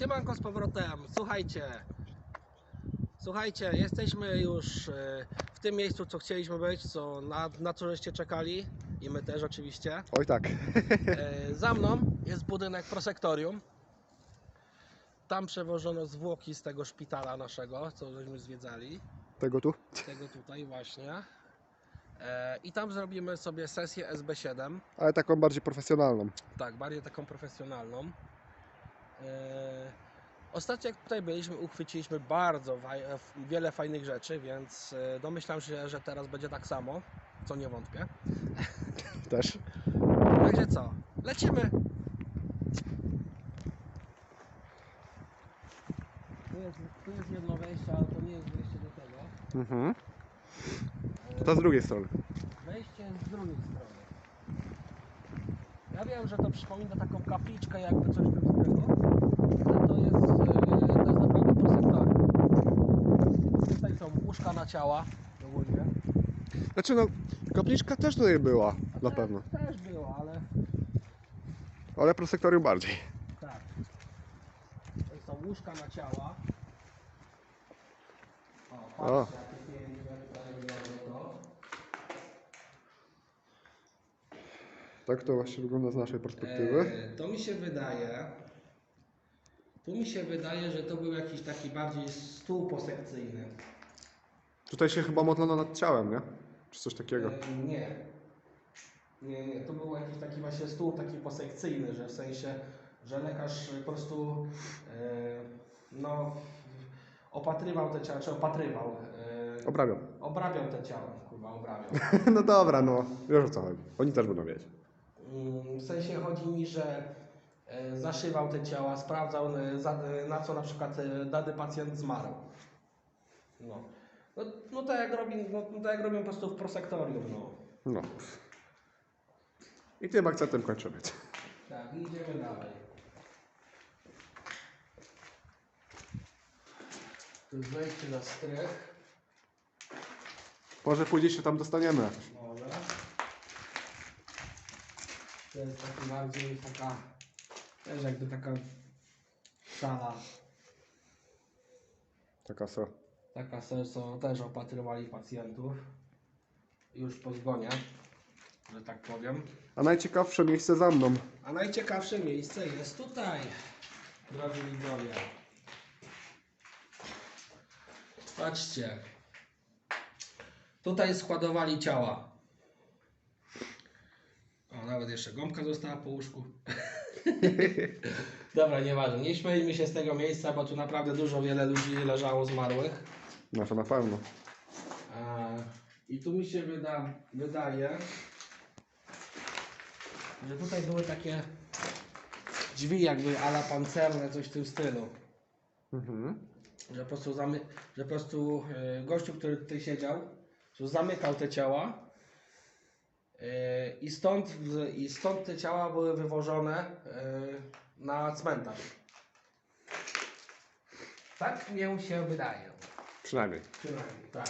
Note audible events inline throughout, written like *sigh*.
Siemanko z powrotem. Słuchajcie. Słuchajcie, jesteśmy już e, w tym miejscu, co chcieliśmy być, co na, na co żeście czekali. I my też oczywiście. Oj tak. E, Za mną jest budynek prosektorium. Tam przewożono zwłoki z tego szpitala naszego, co żeśmy zwiedzali. Tego tu? Tego tutaj właśnie. E, I tam zrobimy sobie sesję SB7. Ale taką bardziej profesjonalną. Tak, bardziej taką profesjonalną. E, Ostatnio jak tutaj byliśmy, uchwyciliśmy bardzo f- wiele fajnych rzeczy, więc e, domyślam się, że teraz będzie tak samo, co nie wątpię. *laughs* Też. Także co, lecimy! Tu jest, tu jest jedno wejście, ale to nie jest wejście do tego. Mhm. E, To z drugiej strony. Wejście z drugiej strony. Ja wiem, że to przypomina taką kapliczkę, jakby coś w tym stylu. Ale to jest, e, to jest naprawdę prosektorium. Tutaj są łóżka na ciała ogólnie. Znaczy no, kapliczka też tutaj była, A na te- pewno. Też było, ale Ale prosektorium bardziej. tak. Tutaj są łóżka na ciała. O, O. patrzcie, piękne tutaj wygląda to. Tak to właśnie wygląda z naszej perspektywy. E, to mi się wydaje, tu mi się wydaje, że to był jakiś taki bardziej stół posekcyjny. Tutaj się chyba modlono nad ciałem, nie? Czy coś takiego. E, nie. Nie, nie, to był jakiś taki właśnie stół taki posekcyjny, że w sensie, że lekarz po prostu e, no, opatrywał te ciała, czy opatrywał, e, Obrabiam. obrabiał te ciała, kurwa, obrabiał. *laughs* No dobra, no. Wiesz o co chodzi. Oni też będą wiedzieć. Mm, W sensie chodzi mi, że e, zaszywał te ciała, sprawdzał e, e, na co na przykład dany pacjent zmarł. No, no, no, tak, jak robi, no, tak jak robią po prostu w prosektorium. No. No. I tym akcentem kończymy. Tak, idziemy dalej. Tu jest wejście na strych. Może później się tam dostaniemy. Może. To jest taki bardziej taka, też jakby taka sala. Taka so. Taka se- co też opatrywali pacjentów już po zgonie, że tak powiem. A najciekawsze miejsce za mną. A najciekawsze miejsce jest tutaj, drodzy widzowie. Patrzcie. Tutaj składowali ciała. O, nawet jeszcze gąbka została po łóżku. *laughs* Dobra, nieważne. Nie śmiejmy się z tego miejsca, bo tu naprawdę dużo, wiele ludzi leżało zmarłych. No to na pewno. A, I tu mi się wyda, wydaje, że tutaj były takie drzwi jakby ala pancerne, coś w tym stylu. Mhm. Że po prostu, zamy, że po prostu e, gościu, który tutaj siedział, że zamykał te ciała e, i, stąd, i stąd te ciała były wywożone e, na cmentarz. Tak mi się wydaje. Przynajmniej. Przynajmniej, tak.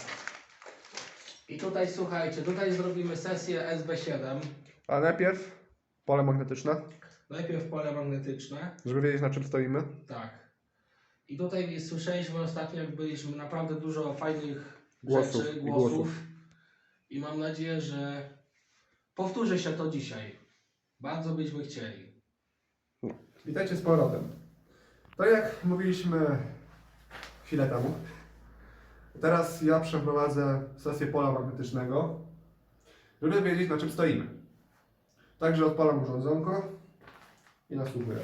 I tutaj słuchajcie, tutaj zrobimy sesję SB7. A najpierw pole magnetyczne, Najpierw pole magnetyczne. żeby wiedzieć na czym stoimy. Tak. I tutaj słyszeliśmy ostatnio, jak byliśmy, naprawdę dużo fajnych Głosów rzeczy, i głosów. głosów. I mam nadzieję, że powtórzy się to dzisiaj. Bardzo byśmy chcieli. Witajcie z powrotem. Tak jak mówiliśmy chwilę temu, teraz ja przeprowadzę sesję pola magnetycznego, żeby wiedzieć na czym stoimy. Także odpalam urządzonko i nasłuchuję.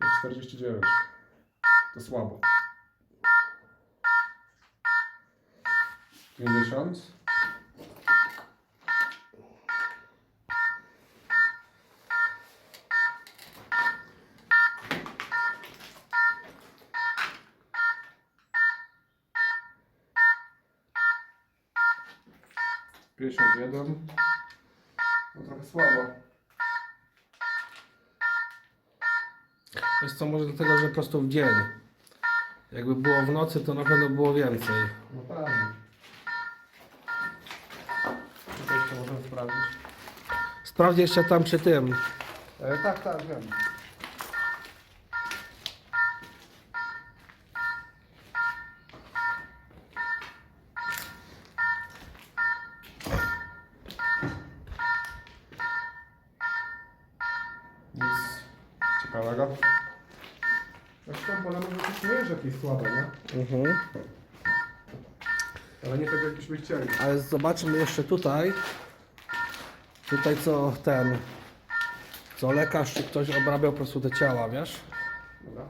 Jest 49. To słabo. 50. Pięćdziesiąt jeden. No trochę słabo. Jest co, może dlatego, że po prostu w dzień. Jakby było w nocy, to na pewno było więcej. No pewnie. jeszcze możemy sprawdzić. Sprawdź jeszcze tam przy tym. E, tak, tak, wiem. Nic ciekawego. Zresztą pole magnetyczne jest jakieś słabe, nie? Mhm. Ale nie tak jakbyśmy chcieli. Ale zobaczmy jeszcze tutaj. Tutaj co ten. Co lekarz czy ktoś obrabiał po prostu te ciała, wiesz? Dobra.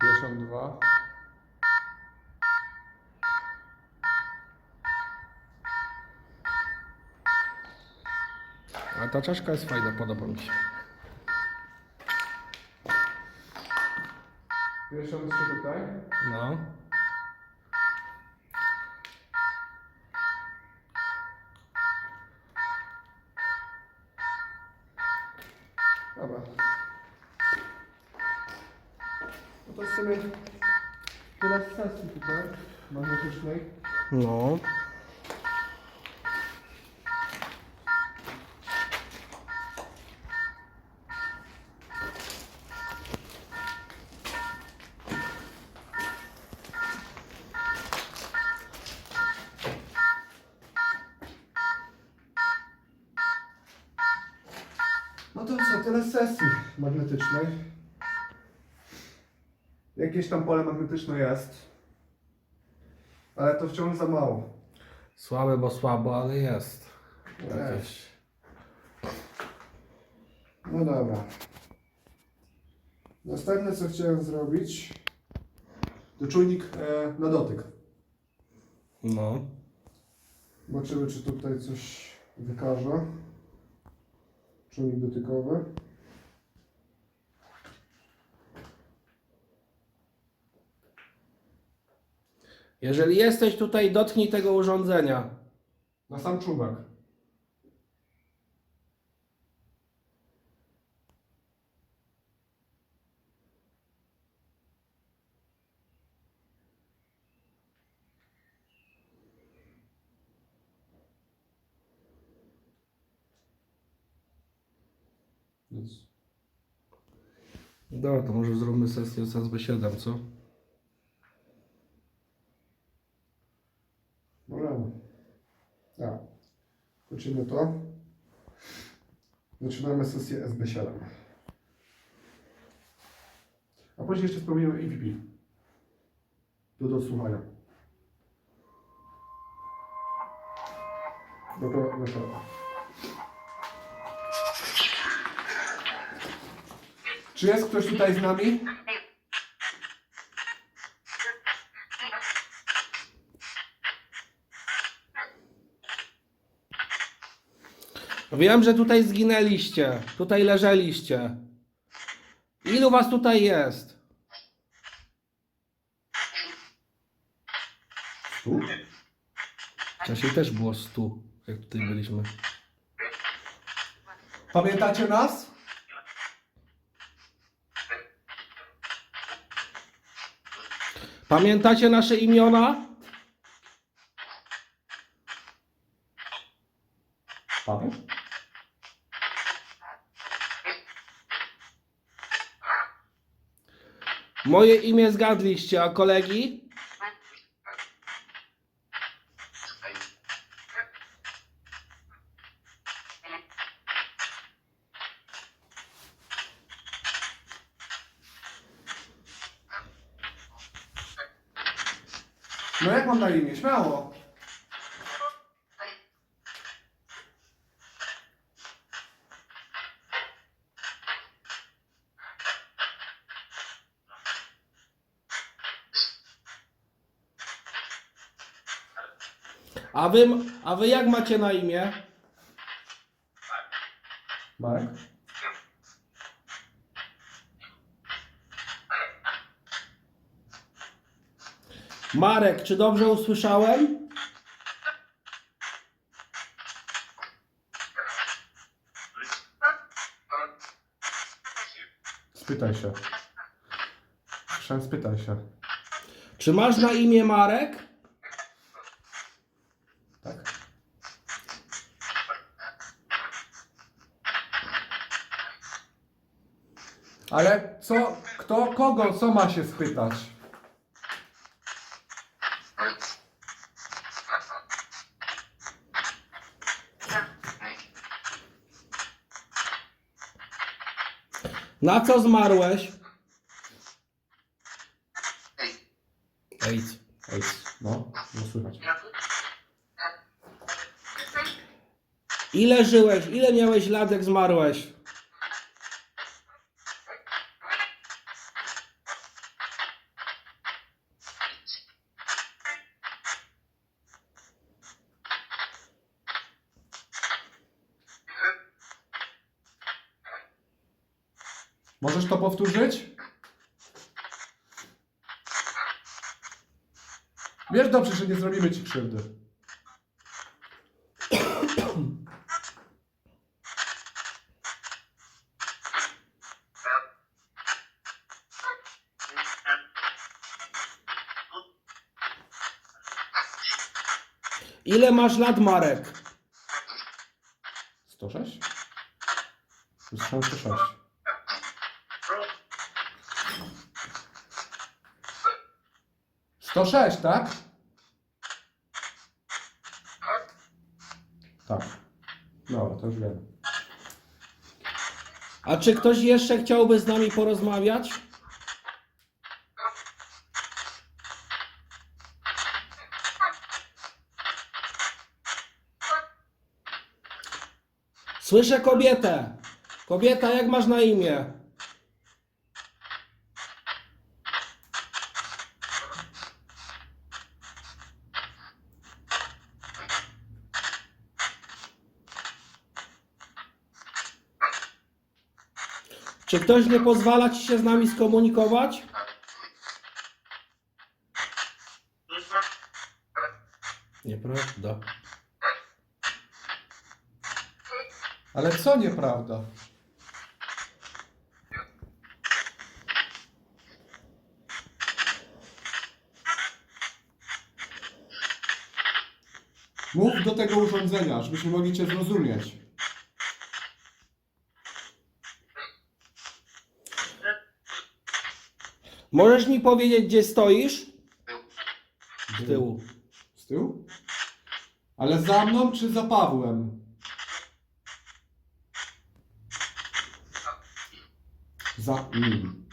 Pięćdziesiąt dwa. A ta czaszka jest fajna, podoba mi się. Pięćdziesiąt trzy tutaj. No. Dobra. No to w sumie tyle z sesji tutaj magnetycznej. No. No to co, tyle z sesji magnetycznej. Jakieś tam pole magnetyczne jest. Ale to wciąż za mało. Słabe, bo słabo, ale jest. Jakieś. No dobra. Następne co chciałem zrobić to czujnik e, na dotyk. No. Zobaczymy czy tutaj coś wykaże. Czujnik dotykowy. Jeżeli jesteś tutaj, dotknij tego urządzenia. Na sam czubek. Nic. Dobra, to może zróbmy sesję z SB7, co? Możemy. Tak. Kończymy to. Zaczynamy sesję SB7. A później jeszcze spróbujemy EVP. Do dodsłuchania. Dobra, dobra. Czy jest ktoś tutaj z nami? Wiem, że tutaj zginęliście. Tutaj leżeliście. Ilu was tutaj jest? Tu? Wcześniej też było 100, jak tutaj byliśmy. Pamiętacie nas? Pamiętacie nasze imiona? Moje imię zgadliście, a kolegi? No jak mam na imię? Śmiało. A wy, a wy jak macie na imię? Marek? Marek, czy dobrze usłyszałem? Spytaj się. Spytaj się. Czy masz na imię Marek? Tak? Ale co, kto, kogo, co ma się spytać? Na co zmarłeś? AIDS. Ej, no, no słychać. Ile żyłeś? Ile miałeś lat, jak zmarłeś? Możesz to powtórzyć? Wiesz dobrze, że nie zrobimy ci krzywdy. Ile masz lat, Marek? 106? Słyszałem 106. Sto sześć, tak? Tak. No, to już wiem. A czy ktoś jeszcze chciałby z nami porozmawiać? Słyszę kobietę. Kobieta, jak masz na imię? Czy ktoś nie pozwala ci się z nami skomunikować? Nieprawda. Ale co nieprawda? Mów do tego urządzenia, żebyśmy mogli Cię zrozumieć. Możesz mi powiedzieć, gdzie stoisz? Z tyłu. Z tyłu? Ale za mną czy za Pawłem? Za nim.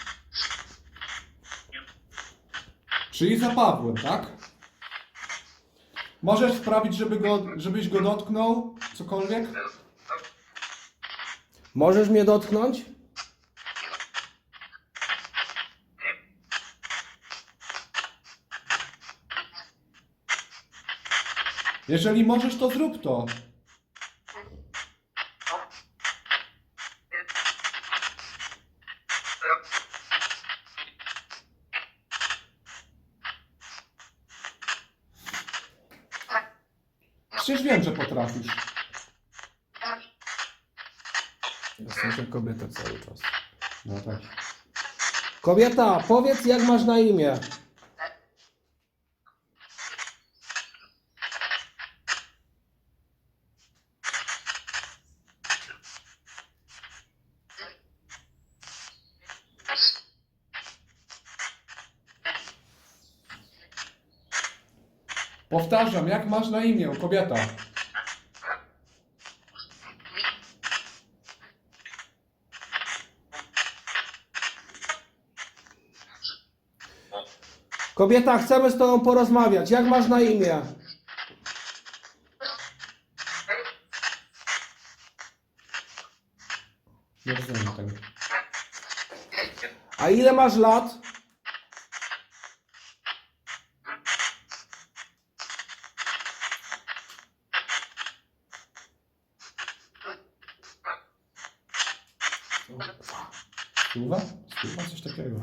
Czyli za Pawłem, tak? Możesz sprawić, żeby go, żebyś go dotknął? Cokolwiek? Możesz mnie dotknąć? Jeżeli możesz, to zrób to. Przecież wiem, że potrafisz. Jestem kobieta cały czas. No tak. Kobieta, powiedz, jak masz na imię? Powtarzam, jak masz na imię, kobieta? Kobieta, chcemy z tobą porozmawiać. Jak masz na imię? Nie rozumiem tego. A ile masz lat? Stuwa? Stuwa? Coś takiego.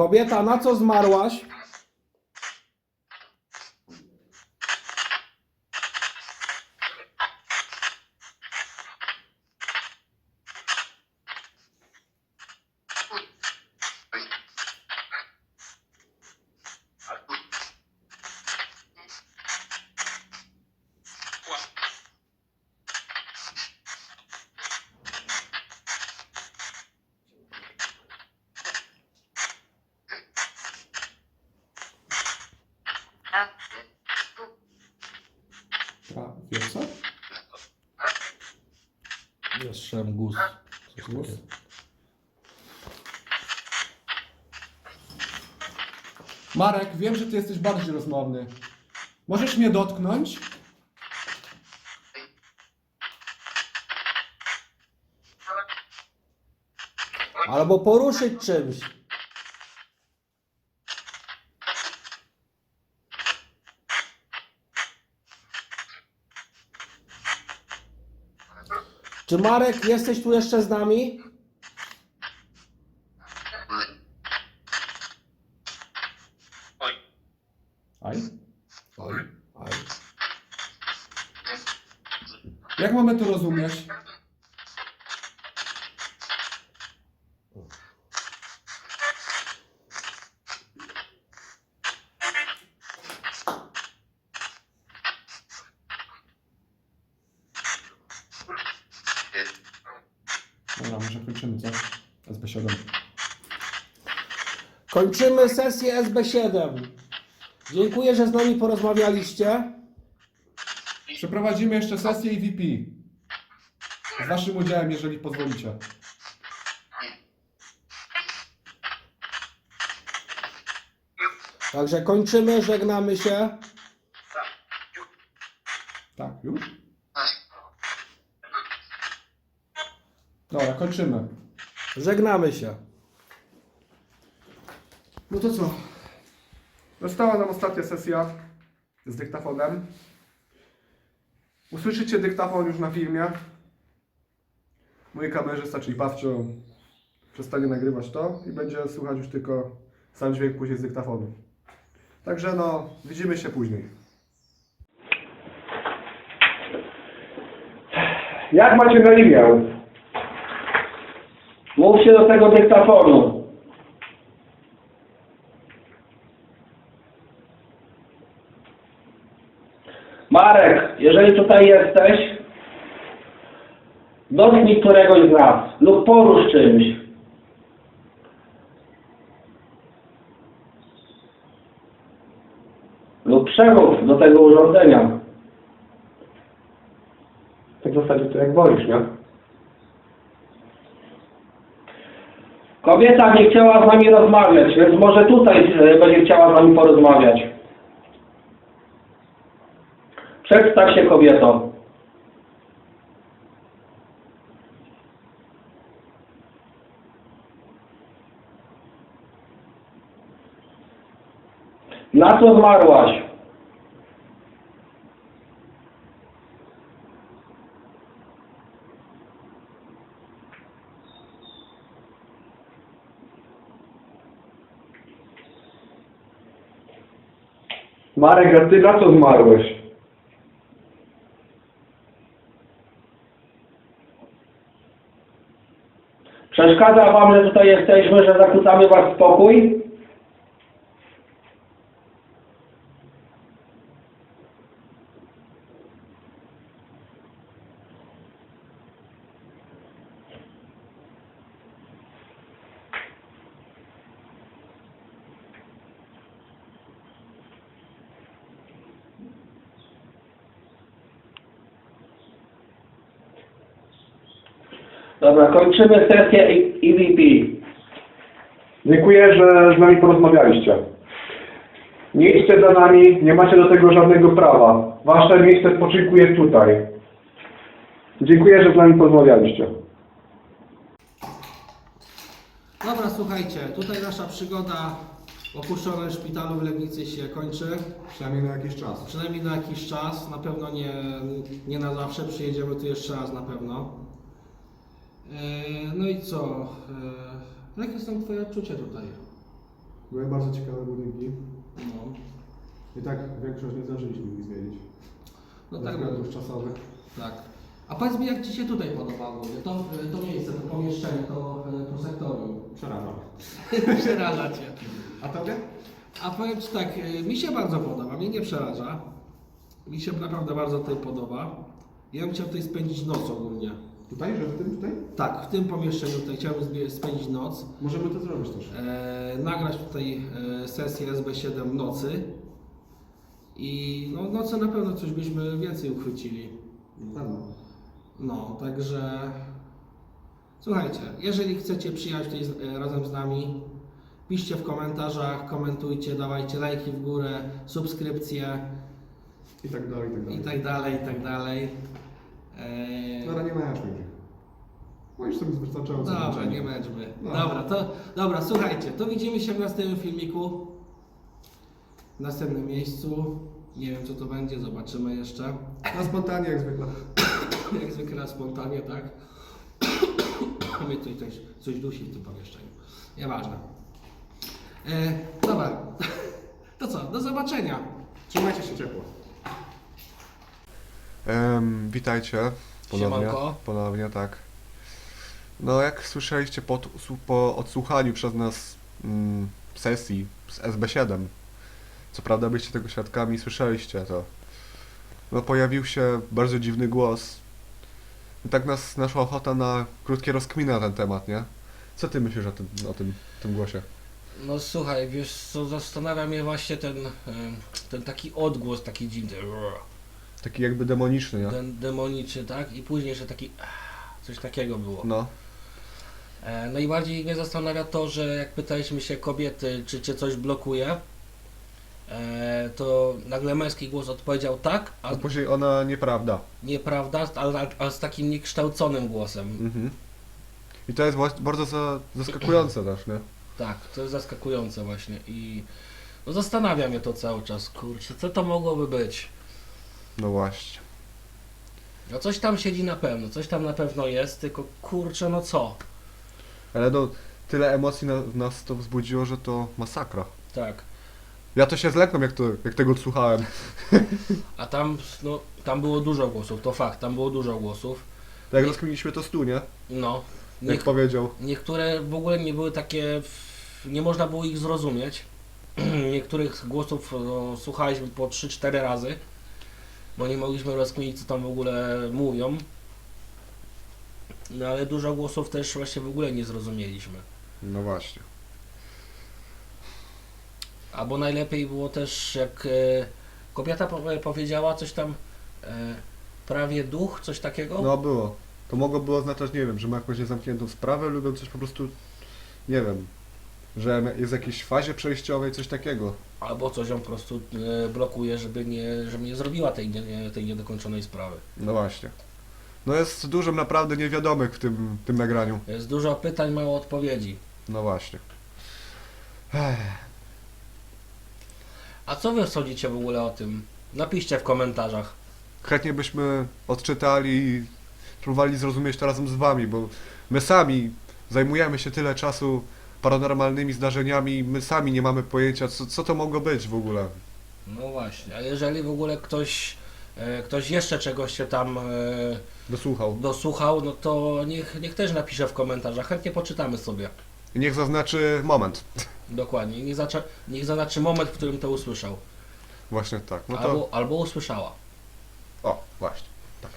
Kobieta, na co zmarłaś? Ostrzem, guz. Coś Guz? takiego. Marek, wiem, że ty jesteś bardziej rozmowny. Możesz mnie dotknąć? Albo poruszyć czymś. Czy Marek, jesteś tu jeszcze z nami? Aj. Oj, oj. Jak mamy to rozumieć? Dobra, może kończymy, co? SB7. Kończymy sesję SB7. Dziękuję, że z nami porozmawialiście. Przeprowadzimy jeszcze sesję EVP. Z waszym udziałem, jeżeli pozwolicie. Także kończymy, żegnamy się. Tak, już? Dobra, kończymy. Żegnamy się. No to co? Została nam ostatnia sesja z dyktafonem. Usłyszycie dyktafon już na filmie. Mój kamerzysta, czyli Pawcio, przestanie nagrywać to i będzie słychać już tylko sam dźwięk później z dyktafonu. Także no, widzimy się później. Jak macie na imię? Mówcie do tego dyktafonu. Marek, jeżeli tutaj jesteś, dotknij któregoś z nas lub porusz czymś. Lub przemów do tego urządzenia. Tak w zasadzie to jak wolisz, nie? Kobieta nie chciała z nami rozmawiać, więc może tutaj e, będzie chciała z nami porozmawiać. Przedstaw się kobieto. Na co zmarłaś? Marek, a ty na co zmarłeś? Przeszkadza wam, że tutaj jesteśmy, że zakłócamy was spokój? Dobra, kończymy sesję EVP. Dziękuję, że z nami porozmawialiście. Nie idźcie za nami, nie macie do tego żadnego prawa. Wasze miejsce spoczynku jest tutaj. Dziękuję, że z nami porozmawialiście. Dobra, słuchajcie, tutaj nasza przygoda w opuszczonym szpitalu w Legnicy się kończy. Przynajmniej na jakiś czas. Przynajmniej na jakiś czas, na pewno nie, nie na zawsze, przyjedziemy tu jeszcze raz na pewno. E, No i co? E, Jakie są Twoje odczucia tutaj? Były bardzo ciekawe budynki. No, I tak większość nie zdążyliśmy ich zwiedzić. no Ze tak, względów czasowych. tak. A powiedz mi, jak Ci się tutaj podobało? To, to miejsce, to pomieszczenie, to, to sektorium. Przerażam. *laughs* Przeraża Cię. A tobie? A powiem Ci tak, mi się bardzo podoba, mnie nie przeraża. Mi się naprawdę bardzo tutaj podoba. Ja bym chciał tutaj spędzić noc ogólnie. Tutaj, że w tym tutaj? Tak, w tym pomieszczeniu tutaj chciałbym spędzić noc. Możemy to zrobić też. E, nagrać tutaj e, sesję SB7 w nocy. I no, nocy na pewno coś byśmy więcej uchwycili. Na pewno. No, także Słuchajcie, jeżeli chcecie przyjechać tutaj z, e, razem z nami, piszcie w komentarzach, komentujcie, dawajcie lajki w górę, subskrypcje I tak dalej, i tak dalej. i tak dalej, i tak dalej. Eee, Dobra, nie męcz mnie. Możesz sobie wystarczająco. Dobra, męczenia. nie męczmy. No. Dobra, to dobra, słuchajcie, to widzimy się w następnym filmiku. W następnym miejscu. Nie wiem co to będzie, zobaczymy jeszcze. Na spontanie jak zwykle. *coughs* Jak zwykle na spontanie, tak? *coughs* Mnie tutaj coś, coś dusi w tym pomieszczeniu. Nieważne. E, dobra. *laughs* To co, do zobaczenia. Trzymajcie się ciepło. Witajcie. Ponownie. Siemanko. Ponownie, tak. No, jak słyszeliście po, po odsłuchaniu przez nas mm, sesji z SB7, co prawda byliście tego świadkami, słyszeliście to. No, pojawił się bardzo dziwny głos. I tak nas naszła ochota na krótkie rozkminy na ten temat, nie? Co ty myślisz o tym, o tym, tym głosie? No słuchaj, wiesz co, zastanawia mnie właśnie ten, ten taki odgłos, taki dziwny, Taki jakby demoniczny, nie? ten demoniczny, tak? I później jeszcze taki, coś takiego było. No. E, Najbardziej mnie zastanawia to, że jak pytaliśmy się kobiety, czy cię coś blokuje, e, to nagle męski głos odpowiedział tak, a A później ona nieprawda. nieprawda, ale, ale z takim niekształconym głosem. Mhm. I to jest bardzo za, zaskakujące też, nie? Tak, to jest zaskakujące właśnie i no zastanawia mnie to cały czas, kurczę, co to mogłoby być? No właśnie. No coś tam siedzi na pewno, coś tam na pewno jest, tylko kurczę, no co? Ale no, tyle emocji na, w nas to wzbudziło, że to masakra. Tak. Ja to się zlekłem, jak, to, jak tego słuchałem. A tam, no, tam było dużo głosów, to fakt, tam było dużo głosów. Tak jak rozkminiliśmy to stu, nie? No, Jak niek- powiedział. niektóre w ogóle nie były takie, nie można było ich zrozumieć. *clears throat* Niektórych głosów no, słuchaliśmy po 3-4 razy, bo nie mogliśmy rozkminić, co tam w ogóle mówią. No ale dużo głosów też właśnie w ogóle nie zrozumieliśmy. No właśnie. Albo najlepiej było też, jak e, kobieta po, powiedziała coś tam, e, prawie duch, coś takiego. No było. To mogło było oznaczać, nie wiem, że ma jakąś niezamkniętą sprawę lub coś po prostu, nie wiem, że jest w jakiejś fazie przejściowej, coś takiego. Albo coś ją po prostu e, blokuje, żeby nie, żeby nie zrobiła tej, nie, tej niedokończonej sprawy. No właśnie. No jest dużo naprawdę niewiadomych w tym, tym nagraniu. Jest dużo pytań, mało odpowiedzi. No właśnie. Ech. A co wy sądzicie w ogóle o tym? Napiszcie w komentarzach. chętnie byśmy odczytali i próbowali zrozumieć to razem z wami, bo my sami zajmujemy się tyle czasu paranormalnymi zdarzeniami, my sami nie mamy pojęcia, co, co to mogło być w ogóle. No właśnie, a jeżeli w ogóle ktoś, e, ktoś jeszcze czegoś się tam e, Dosłuchał. dosłuchał, no to niech, niech też napisze w komentarzach. Chętnie poczytamy sobie. I niech zaznaczy moment. Dokładnie. Niech, zaczę, niech zaznaczy moment, w którym to usłyszał. Właśnie tak. No to. Albo, albo usłyszała. O, właśnie. Tak.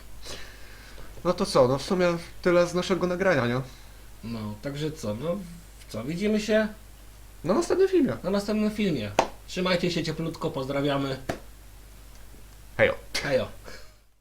No to co, no w sumie tyle z naszego nagrania, nie? No, także co? No, co? Widzimy się Na następnym filmie. na następnym filmie. Trzymajcie się cieplutko, pozdrawiamy. Hejo. Hejo.